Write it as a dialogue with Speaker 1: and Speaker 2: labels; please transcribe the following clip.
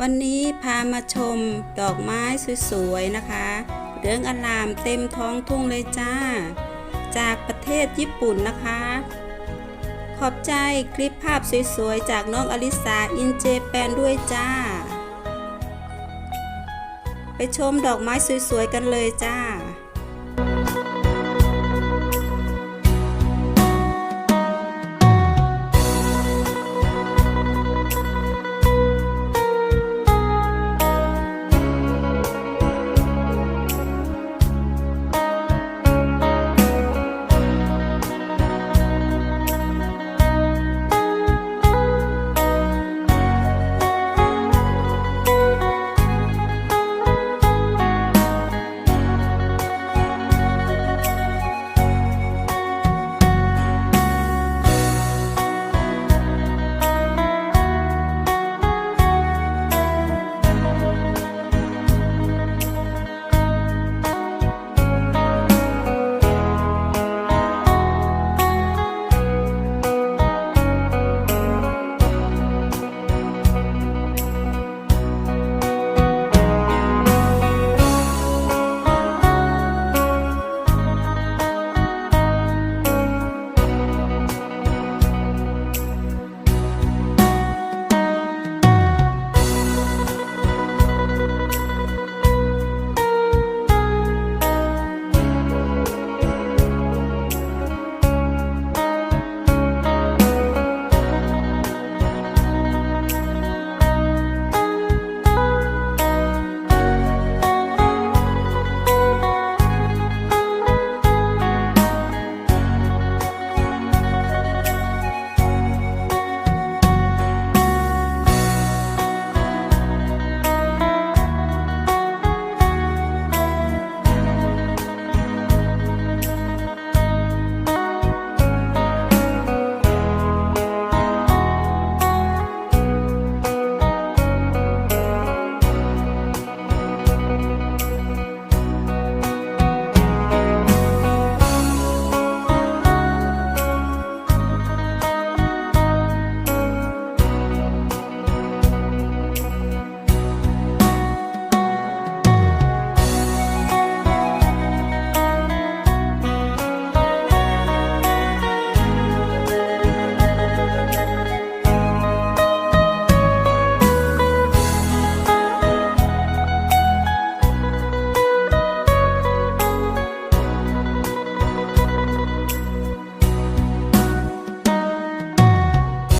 Speaker 1: วันนี้พามาชมดอกไม้สวยๆนะคะ เรื่องอลามเต็มท้องทุ่งเลยจ้า จากประเทศญี่ปุ่นนะคะ ขอบใจคลิปภาพสวยๆ จากน้องอลิสาอินเจแปนด้วยจ้า ไปชมดอกไม้สวยๆ กันเลยจ้า